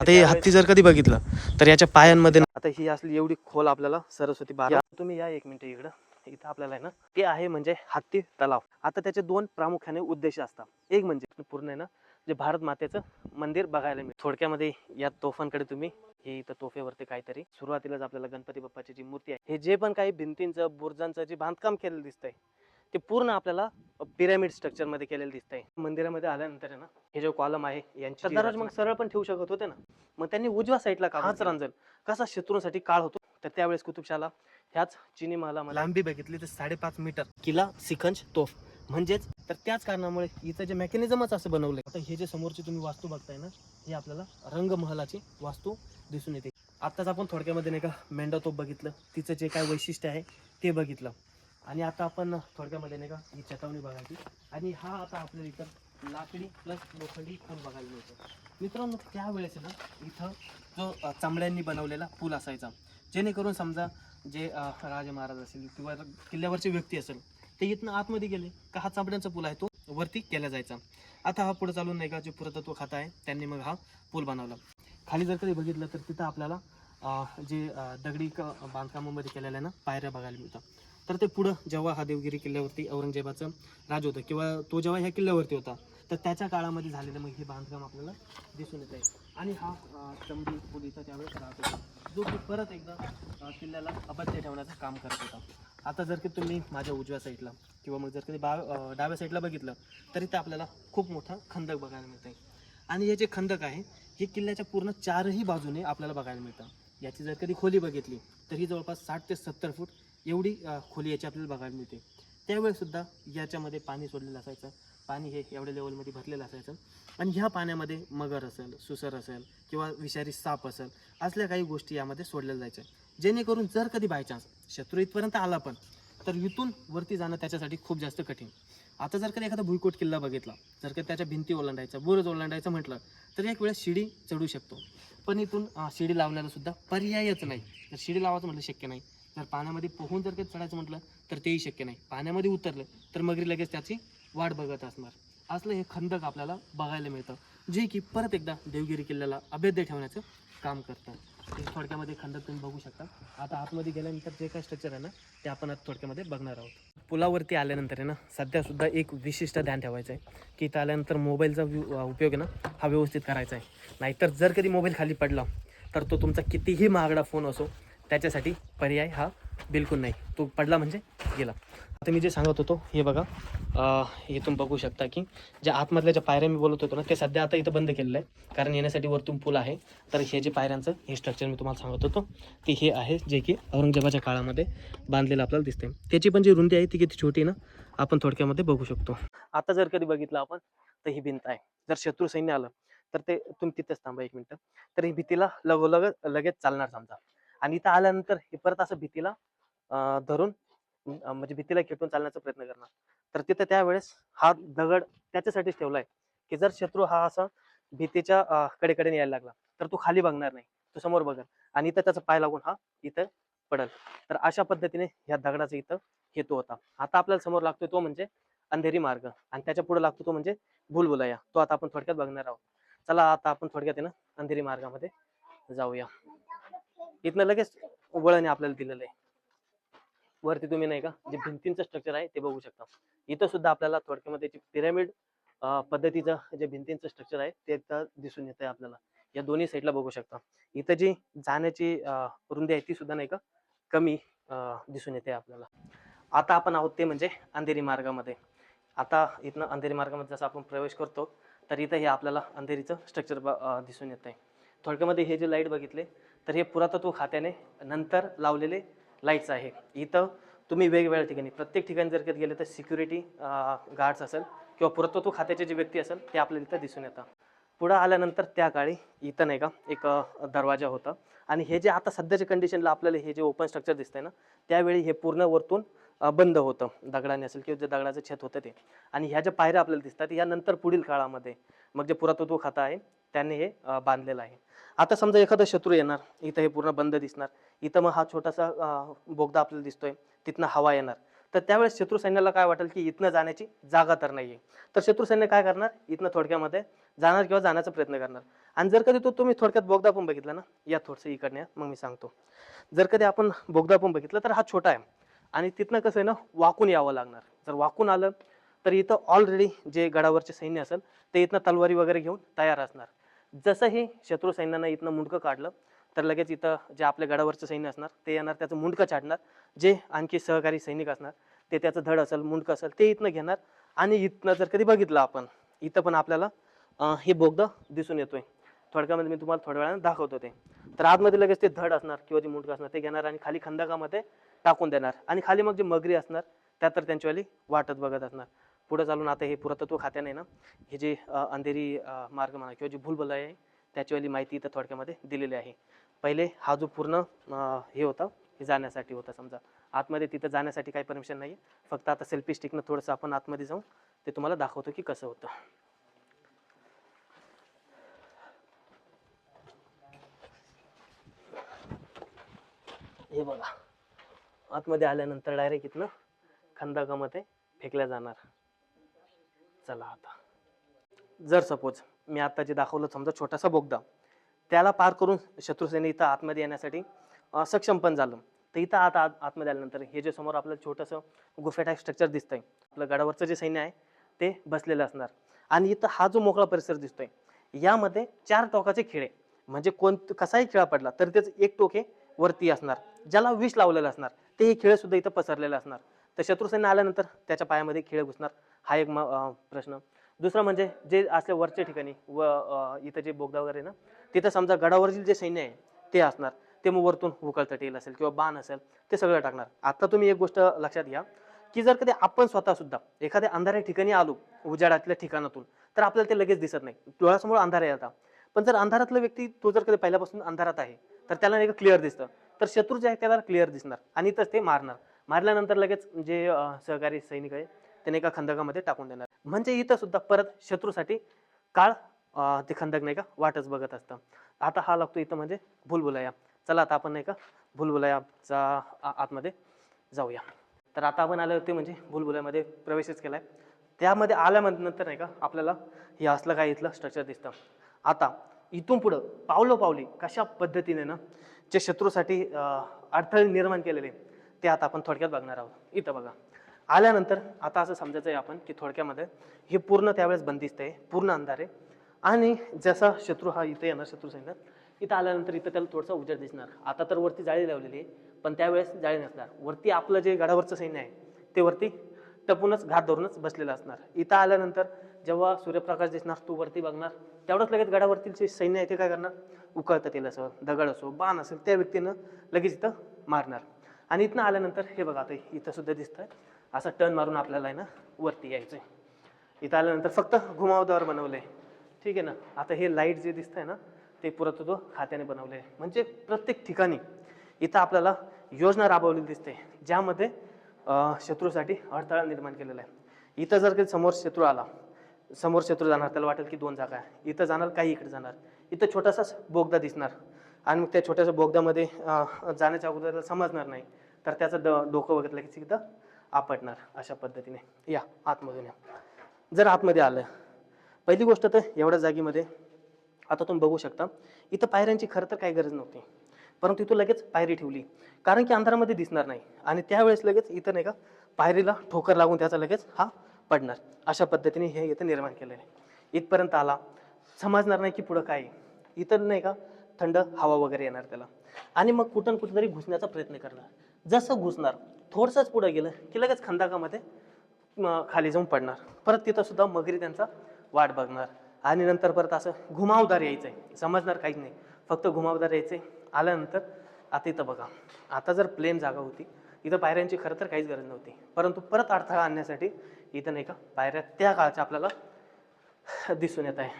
आता हे हत्ती जर कधी बघितलं तर याच्या पायांमध्ये आता ही असली एवढी खोल आपल्याला सरस्वती बारा. तुम्ही या एक मिनिट इकडं. इथं आपल्याला आहे ना ते आहे म्हणजे हत्ती तलाव. आता त्याचे दोन प्रामुख्याने उद्देश असतात. एक म्हणजे पूर्ण आहे ना जे भारत मातेचं मंदिर बघायला मिळेल थोडक्यामध्ये या तोफांकडे तुम्ही हे इथं तोफेवरती काहीतरी सुरुवातीलाच आपल्याला गणपती बाप्पाची जी मूर्ती आहे हे जे पण काही भिंतींचं बुर्जांचं जे बांधकाम केलेलं दिसतंय ते पूर्ण आपल्याला पिरामिड स्ट्रक्चरमध्ये केलेलं दिसतंय. मंदिरामध्ये आल्यानंतर आहे ना हे जो कॉलम आहे यांची दररोज मग सरळ पण ठेवू शकत होते ना. मग त्यांनी उजव्या साईडला का हाच रांजल कसा शत्रूंसाठी काळ होतो तर त्यावेळेस कुतुबशाला ह्याच चिनी महालामध्ये लांबी बघितली तर साडेपाच मीटर. किला सिखंज तोफ. म्हणजेच तर त्याच कारणामुळे इथं जे मेकॅनिझमच असं बनवलंय. आता हे जे समोरची तुम्ही वास्तू बघताय ना ही आपल्याला रंगमहलाची वास्तू दिसून येते. आत्ताच आपण थोडक्यामध्ये नाही का मेंढा तोफ बघितलं. तिचं जे काय वैशिष्ट्य आहे ते बघितलं. आणि आता आपण थोडक्यामध्ये नाही का ही चेतावणी बघायची. आणि हा आता आपल्याला इथं लाकडी प्लस लोखंडी पूल बघायला मिळतो. मित्रांनो त्यावेळेस ना इथं जो चांबड्यांनी बनवलेला पूल असायचा. जेणेकरून समजा जे राजे महाराज असेल किंवा किल्ल्यावरचे व्यक्ती असेल ते इथनं आतमध्ये गेले का हा चांबड्यांचा पूल आहे तो वरती केला जायचा. आता हा पुढे चालून नाही का जे पुरातत्व खातं आहे त्यांनी मग हा पूल बनवला. खाली जर कधी बघितलं तर तिथं आपल्याला जे दगडी क- बांधकामामध्ये केलेल्या ना पायऱ्या बघायला मिळतात. तर ते पुढं जेव्हा हा देवगिरी किल्ल्यावरती औरंगजेबाचं राज होतं किंवा तो जेव्हा ह्या किल्ल्यावरती होता तर त्याच्या काळामध्ये झालेलं मग हे बांधकाम आपल्याला दिसून येत आहे आणि हा चंबी चमडी त्यावेळेस राहत होता जो की परत एकदा किल्ल्याला अभद्य ठेवण्याचं काम करत होता. आता जर की तुम्ही माझ्या उजव्या साईडला किंवा मग जर कधी बा डाव्या साईडला बघितलं तरी ते आपल्याला खूप मोठा खंदक बघायला मिळतं आहे आणि हे जे खंदक आहे हे किल्ल्याच्या पूर्ण चारही बाजूने आपल्याला बघायला मिळतं. याची जर कधी खोली बघितली तर ही जवळपास साठ ते सत्तर फूट एवढी खोली याची आपल्याला बघायला मिळते. त्यावेळेसुद्धा याच्यामध्ये पाणी सोडलेलं असायचं. पाणी हे एवढ्या लेवलमध्ये भरलेलं असायचं. आणि ह्या पाण्यामध्ये मगर असेल सुसर असेल किंवा विषारी साप असेल असल्या काही गोष्टी यामध्ये सोडलेल्या जायच्या. जेणेकरून जर कधी बाय चान्स शत्रू इथपर्यंत आला पण तर इथून वरती जाणं त्याच्यासाठी खूप जास्त कठीण. आता जर कधी एखादा भुईकोट किल्ला बघितला जर का त्याच्या भिंती ओलांडायचा बुरज ओलांडायचं म्हटलं तर एक वेळेस शिडी चढू शकतो. पण इथून शिडी लावण्याला सुद्धा पर्यायच नाही. तर शिडी लावायचं म्हटलं शक्य नाही. जर पाण्यामध्ये पोहून जर काही चढायचं म्हटलं तर तेही शक्य नाही. पाण्यामध्ये उतरलं तर मगरी लगेच त्याची वाट बघत असणार. असलं हे खंदक आपल्याला बघायला मिळतं जे की परत एकदा देवगिरी किल्ल्याला अभेद्य ठेवण्याचं काम करतं. ते थोडक्यामध्ये खंदक तुम्ही बघू शकता. आता आतमध्ये गेल्यानंतर जे काय स्ट्रक्चर आहे ना ते आपण आता थोडक्यामध्ये बघणार आहोत. पुलावरती आल्यानंतर आहे ना सध्यासुद्धा एक विशिष्ट ध्यान ठेवायचं आहे की इथं आल्यानंतर मोबाईलचा व्यू- उपयोग आहे ना हा व्यवस्थित करायचा आहे. नाहीतर जर कधी मोबाईल खाली पडला तर तो तुमचा कितीही महागडा फोन असो त्याच्यासाठी पर्याय हा बिलकुल नाही. तो पडला म्हणजे गेला. आता मी जे सांगत होतो हे बघा इथून हे तुम्ही बघू शकता की ज्या आतमधल्या ज्या पायऱ्या मी बोलत होतो ना ते सध्या आता इथं बंद केलेलं आहे. कारण येण्यासाठी वरतून पूल आहे. तर हे जे पायऱ्यांचं हे स्ट्रक्चर मी तुम्हाला सांगत होतो ते हे आहे जे की औरंगजेबाच्या काळामध्ये बांधलेलं आपल्याला दिसते त्याची पण जी रुंदी आहे ती किती छोटी ना आपण थोडक्यामध्ये बघू शकतो. आता जर कधी बघितलं आपण तर ही भिंत आहे. जर शत्रू सैन्य आलं तर ते तुम्ही तिथेच थांबा एक मिनटं. तर ही भीतीला लगोलग लगेच चालणार समजा. आणि इथं आल्यानंतर हे परत असं भीतीला अं, धरून म्हणजे भीतीला खेटून चालण्याचा प्रयत्न करणार. तर तिथं त्यावेळेस हा दगड त्याच्यासाठीच ठेवलाय की जर शत्रू हा असा भीतीच्या कडेकडे यायला लागला तर तो खाली बघणार नाही. तू समोर बघल आणि इथं त्याचा पाय लागून हा इथं पडल. तर अशा पद्धतीने ह्या दगडाचा इथं हेतू होता. आता आपल्याला समोर लागतोय तो म्हणजे अंधेरी मार्ग आणि त्याच्या पुढे लागतो तो म्हणजे भूलभुलैया. तो आता आपण थोडक्यात बघणार आहोत. चला आता आपण थोडक्यात आहे ना अंधेरी मार्गामध्ये जाऊया. इथनं लगेच वळणे आपल्याला दिलेलं आहे. वरती तुम्ही नाही का जे भिंतींचं स्ट्रक्चर आहे ते बघू शकता. इथं सुद्धा आपल्याला थोडक्यामध्ये पिरामिड पद्धतीचं जे भिंतींचं स्ट्रक्चर आहे ते इथं दिसून येत आहे आपल्याला. या दोन्ही साईडला बघू शकता. इथं जी जाण्याची रुंदी आहे ती सुद्धा नाही का कमी अं, दिसून येते आपल्याला. आता आपण आहोत ते म्हणजे अंधेरी मार्गामध्ये. आता इथनं अंधेरी मार्गामध्ये जसं आपण प्रवेश करतो तर इथं हे आपल्याला अंधेरीचं स्ट्रक्चर दिसून येत आहे थोडक्यामध्ये हे जे लाइट बघितले तर हे पुरातत्व खात्याने नंतर लावलेले लाईट्स आहे. इथं तुम्ही वेगवेगळ्या ठिकाणी प्रत्येक ठिकाणी जर गेले तर सिक्युरिटी गार्ड्स असेल किंवा पुरातत्व खात्याचे जे व्यक्ती असेल ते आपल्याला इथं दिसून येतात पुढं आल्यानंतर त्या काळी इथं नाही का एक दरवाजा होता. आणि हे जे आता सध्याच्या कंडिशनला आपल्याला हे जे ओपन स्ट्रक्चर दिसतंय ना त्यावेळी हे पूर्ण वरतून बंद होतं. दगडाने असेल किंवा जे दगडाचं छत होतं ते. आणि ह्या ज्या पायऱ्या आपल्याला दिसतात यानंतर पुढील काळामध्ये मग जे पुरातत्व खातं आहे त्यांनी हे बांधलेलं आहे. आता समजा एखादा शत्रू येणार इथं हे पूर्ण बंद दिसणार इथं मग हा छोटासा बोगदा आपल्याला दिसतोय तिथनं हवा येणार. तर त्यावेळेस शत्रू सैन्याला काय वाटेल की इथनं जाण्याची जागा तर नाही आहे तर शत्रू सैन्य काय करणार? इथनं थोडक्यामध्ये जाणार किंवा जाण्याचा प्रयत्न करणार. आणि जर कधी तो तुम्ही थोडक्यात बोगदा पण बघितला ना या थोडंसं इकडनं मग मी सांगतो. जर कधी आपण बोगदा पण बघितलं तर हा छोटा आहे. आणि तिथनं कसं आहे ना वाकून यावं लागणार. जर वाकून आलं तर इथं ऑलरेडी जे गडावरचे सैन्य असेल ते इथनं तलवारी वगैरे घेऊन तयार असणार. जसंही शत्रू सैन्यानं इथनं मुंडकं काढलं तर लगेच इथं जे आपल्या गडावरचं सैन्य असणार ते येणार त्याचं मुंडकं छाडणार जे आणखी सहकारी सैनिक असणार ते त्याचं धड असेल मुंडकं असेल ते इथनं घेणार. आणि इथनं जर कधी बघितलं आपण इथं पण आपल्याला हे बोगदा दिसून येतोय. थोडक्यामध्ये मी तुम्हाला थोड्या वेळानं दाखवतो ते. तर आतमध्ये लगेच ते धड असणार किंवा जे मुंडकं असणार ते घेणार आणि खाली खंदकामध्ये टाकून देणार. आणि खाली मग जे मगरी असणार त्या तर त्यांच्यावाली वाटत बघत असणार. पुढे चालून आता हे पुरातत्व खात्याने ना हे जे अंधेरी मार्ग म्हणा किंवा जे भूलबल आहे त्याच्यावाली माहिती इथं थोडक्यामध्ये दिलेली आहे. पहिले हा जो पूर्ण हे होता हे जाण्यासाठी होता समजा. आतमध्ये तिथं जाण्यासाठी काही परमिशन नाही फक्त आता सेल्फी स्टिकनं थोडंसं आपण आतमध्ये जाऊन ते तुम्हाला दाखवतो की कसं होतं. हे बघा. आतमध्ये आल्यानंतर डायरेक्ट इथनं खंदकामध्ये फेकल्या जाणार. चला आता. जर सपोज मी आता जे दाखवलं समजा छोटासा बोगदा. त्याला पार करून शत्रुसेने इथं आतमध्ये येण्यासाठी सक्षम पण झालं. तर इथं आता आत आतमध्ये आल्यानंतर हे जे समोर आपलं छोटंसं गुफे स्ट्रक्चर दिसतंय आपलं गडावरचं जे सैन्य आहे ते बसलेलं असणार. आणि इथं हा जो मोकळा परिसर दिसतोय यामध्ये चार टोकाचे खिळे म्हणजे कोण कसाही खिळा पडला तर त्याचं एक टोके वरती असणार ज्याला विष लावलेलं असणार. ते हे खिळे सुद्धा इथं पसरलेलं असणार. तर शत्रुसैन्य आल्यानंतर त्याच्या पायामध्ये खिळे घुसणार हा एक म- प्रश्न. दुसरा म्हणजे जे असल्या वरच्या ठिकाणी व इथं जे बोगदा वगैरे ना तिथं समजा गडावरील जे सैन्य आहे ते असणार. ते मग वरतून उकळता टेल असेल किंवा बाण असेल ते सगळं टाकणार. आता तुम्ही एक गोष्ट लक्षात घ्या की जर कधी आपण स्वतः सुद्धा एखाद्या अंधाऱ्या ठिकाणी आलो उजाडातल्या ठिकाणातून तर आपल्याला ते लगेच दिसत नाही. डोळ्यासमोर अंधार येतात पण जर अंधारातला व्यक्ती तो जर कधी पहिल्यापासून अंधारात आहे तर त्याला एक क्लिअर दिसतं. तर शत्रू जे आहे त्याला क्लिअर दिसणार आणि इथंच ते मारणार. मारल्यानंतर लगेच जे सहकारी सैनिक आहे त्याने एका खंदकामध्ये टाकून देणार. म्हणजे इथं सुद्धा परत शत्रूसाठी काळ ते खंदक नाही का वाटच बघत असतं. आता हा लागतो इथं म्हणजे भुलभुलया. चला आता आपण नाही का भुलभुलयाचा आ- आतमध्ये जाऊया. तर आता आपण आले होते म्हणजे भुलभुलयामध्ये प्रवेशच केला आहे त्यामध्ये आल्यानंतर नाही का आपल्याला हे असलं काय इथलं स्ट्रक्चर दिसतं. आता इथून पुढं पावलं पावली कशा पद्धतीने ना जे शत्रूसाठी अडथळे निर्माण केलेले ते आता आपण थोडक्यात बघणार आहोत. इथं बघा. आल्यानंतर आता असं समजायचं आहे आपण की थोडक्यामध्ये हे पूर्ण त्यावेळेस बंदिस्त आहे पूर्ण अंधार आहे. आणि जसा शत्रू हा इथे येणार शत्रू सैन्यात इथं आल्यानंतर इथं त्याला थोडंसं उजेड दिसणार. आता तर वरती जाळी लावलेली आहे पण त्यावेळेस जाळी नसणार. वरती आपलं जे गडावरचं सैन्य आहे ते वरती टपूनच घात धरूनच बसलेलं असणार. इथं आल्यानंतर जेव्हा सूर्यप्रकाश दिसणार तू वरती बघणार तेवढंच लगेच गडावरतील जे सैन्य आहे ते काय करणार? उकळतं तेल असो दगड असो बाण असेल त्या व्यक्तीनं लगेच इथं मारणार. आणि इथनं आल्यानंतर हे बघा आता इथं सुद्धा दिसतंय. असं टर्न मारून आपल्याला आहे ना वरती यायचंय. इथं आल्यानंतर फक्त घुमावदार बनवलंय. ठीक आहे ना? आता हे लाइट जे दिसतंय ना ते पुरातत्व खात्याने बनवले म्हणजे प्रत्येक ठिकाणी इथं आपल्याला योजना राबवलेली दिसते ज्यामध्ये शत्रूसाठी अडथळा निर्माण केलेला आहे. इथं जर कधी समोर शत्रू आला समोर शत्रू जाणार त्याला वाटेल की दोन जागा आहे. इथं जाणार काही इकडे जाणार. इथं छोटासाच बोगदा दिसणार. आणि मग त्या छोट्याशा बोगद्यामध्ये जाण्याच्या अगोदर समजणार नाही. तर त्याचं द डोकं बघितलं की इथं आपटणार अशा पद्धतीने. या आतमधून या. जर आतमध्ये आलं पहिली गोष्ट तर एवढ्या जागेमध्ये आता तुम्ही बघू शकता इथं पायऱ्यांची खरं तर काही गरज नव्हती. परंतु इथं लगेच पायरी ठेवली. कारण की अंधारामध्ये दिसणार नाही. आणि त्यावेळेस लगेच इथं नाही का पायरीला ठोकर लागून त्याचा लगेच हा पडणार. अशा पद्धतीने हे इथं निर्माण केलेलं आहे. इथपर्यंत आला. समजणार नाही की पुढं काय इथं नाही का थंड हवा वगैरे येणार त्याला. आणि मग कुठं कुठेतरी तरी घुसण्याचा प्रयत्न करणार. जसं घुसणार थोडंसंच पुढं गेलं की लगेच खंदाकामध्ये खाली जाऊन पडणार. परत तिथं सुद्धा मगरी त्यांचा वाट बघणार. आणि नंतर परत असं घुमावदार यायचं आहे समजणार काहीच नाही. फक्त घुमावदार यायचं आहे आल्यानंतर आता इथं बघा. आता जर प्लेन जागा होती इथं पायऱ्यांची खरं तर काहीच गरज नव्हती. परंतु परत अडथळा आणण्यासाठी इथं नाही का पायऱ्या त्या काळच्या आपल्याला दिसून येत आहे.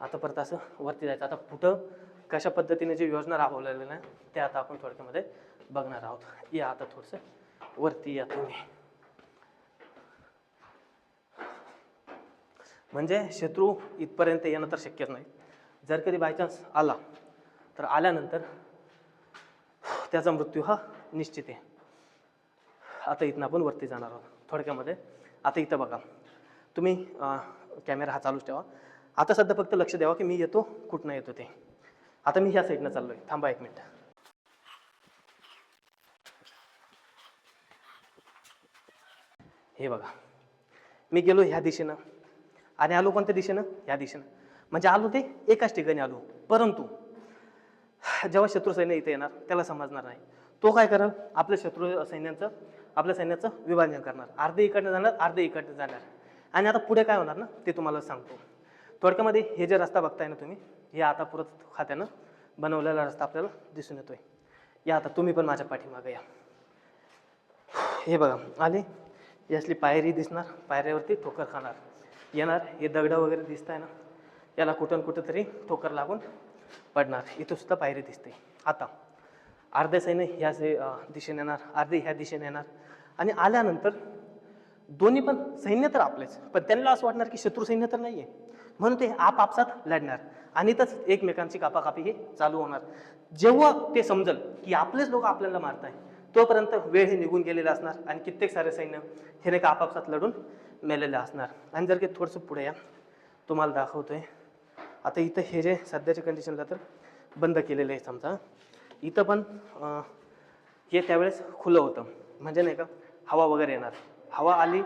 आता परत असं वरती जायचं. आता कुठं कशा पद्धतीने जी योजना राबवलेल्या नाही ते आता आपण थोडक्यामध्ये बघणार आहोत. या आता थोडंसं. वरती या तुम्ही. म्हणजे शत्रू इथपर्यंत येणं तर शक्यच नाही. जर कधी बायचान्स आला तर आल्यानंतर त्याचा मृत्यू हा निश्चित आहे. आता इथनं आपण वरती जाणार आहोत. थोडक्यामध्ये आता इथं बघा. तुम्ही कॅमेरा हा चालूच ठेवा. आता सध्या फक्त लक्ष द्यावा की मी येतो कुठनं येतो ते. आता मी ह्या साईडनं चाललो आहे थांबा एक मिनटं. हे बघा. मी गेलो ह्या दिशेनं. आणि आलो कोणत्या दिशेनं? ह्या दिशेनं. म्हणजे आलो ते एकाच ठिकाणी आलो. परंतु जेव्हा शत्रू सैन्य इथे येणार त्याला समजणार नाही. तो काय करेल? आपल्या शत्रू सैन्याचं आपल्या सैन्याचं विभाजन करणार. अर्धे इकडनं जाणार अर्धे इकडनं जाणार. आणि आता पुढे काय होणार ना? ते तुम्हाला सांगतो. थोडक्यामध्ये हे जे रस्ता बघताय ना तुम्ही हे आता पुरत खात्यानं बनवलेला रस्ता आपल्याला दिसून येतोय. या आता तुम्ही पण माझ्या पाठीमागे या. हे बघा. आले? यासली पायरी दिसणार पायऱ्यावरती ठोकर खाणार. येणार हे दगडं वगैरे दिसत आहे ना याला कुठं कुठं तरी ठोकर लागून पडणार. इथं सुद्धा पायरी दिसते. आता अर्धे सैन्य ह्या से- दिशेने येणार अर्धे ह्या दिशेने येणार. आणि आल्यानंतर दोन्ही पण सैन्य तर आपलेच पण त्यांना असं वाटणार की शत्रू सैन्य तर नाही आहे म्हणून ते आपापसात लढणार. आणि इथंच एकमेकांची कापाकापी हे चालू होणार. जेव्हा ते समजल की आपलेच लोक आपल्याला मारत आहे तोपर्यंत वेळ हे निघून गेलेला असणार आणि कित्येक सारे सैन्य हे नाही का आपापसात लढून मेलेले असणार. आणि जर की थोडंसं पुढे या तुम्हाला दाखवतोय. आता इथं हे जे सध्याच्या कंडिशनला तर बंद केलेलं आहे समजा. इथं पण हे त्यावेळेस खुलं होतं. म्हणजे नाही का हवा वगैरे येणार. हवा आली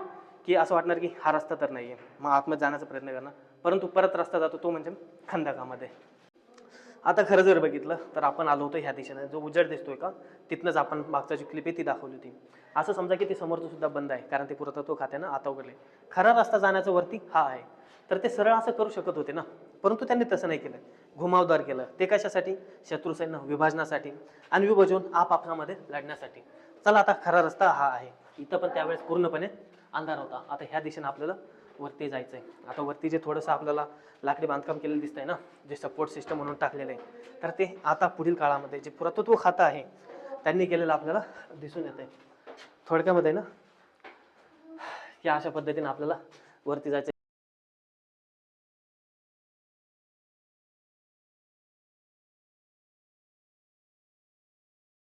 की असं वाटणार की हा रस्ता तर नाही आहे मग आतमध्ये जाण्याचा प्रयत्न करणार. परंतु परत रस्ता जातो तो म्हणजे खंदकामध्ये आता खरं जर बघितलं तर आपण आलो होतो ह्या दिशेने. जो उजेड दिसतोय का तिथनंच आपण मागचा जी क्लिप आहे ती दाखवली होती. असं समजा की ते समोरचं सुद्धा बंद आहे कारण ते पुरातत्व खात्यानं आता उघडले खरा रस्ता जाण्याचं वरती हा आहे. तर ते सरळ असं करू शकत होते ना. परंतु त्यांनी तसं नाही केलं. घुमावदार केलं. ते कशासाठी? शत्रुसैन्य विभाजनासाठी आणि विभाजून आपापसामध्ये लढण्यासाठी. चला आता खरा रस्ता हा आहे. इथं पण त्यावेळेस पूर्णपणे अंधार होता. आता ह्या दिशेनं आपल्याला वरती जायचंय. आता वरती जे थोडंसं आपल्याला लाकडी बांधकाम केलेलं दिसतंय ना जे सपोर्ट सिस्टम म्हणून टाकलेलं आहे तर ते आता पुढील काळामध्ये जे पुरातत्व खातं आहे त्यांनी केलेलं आपल्याला दिसून येत आहे थोडक्यामध्ये ना या अशा पद्धतीने आपल्याला वरती जायचं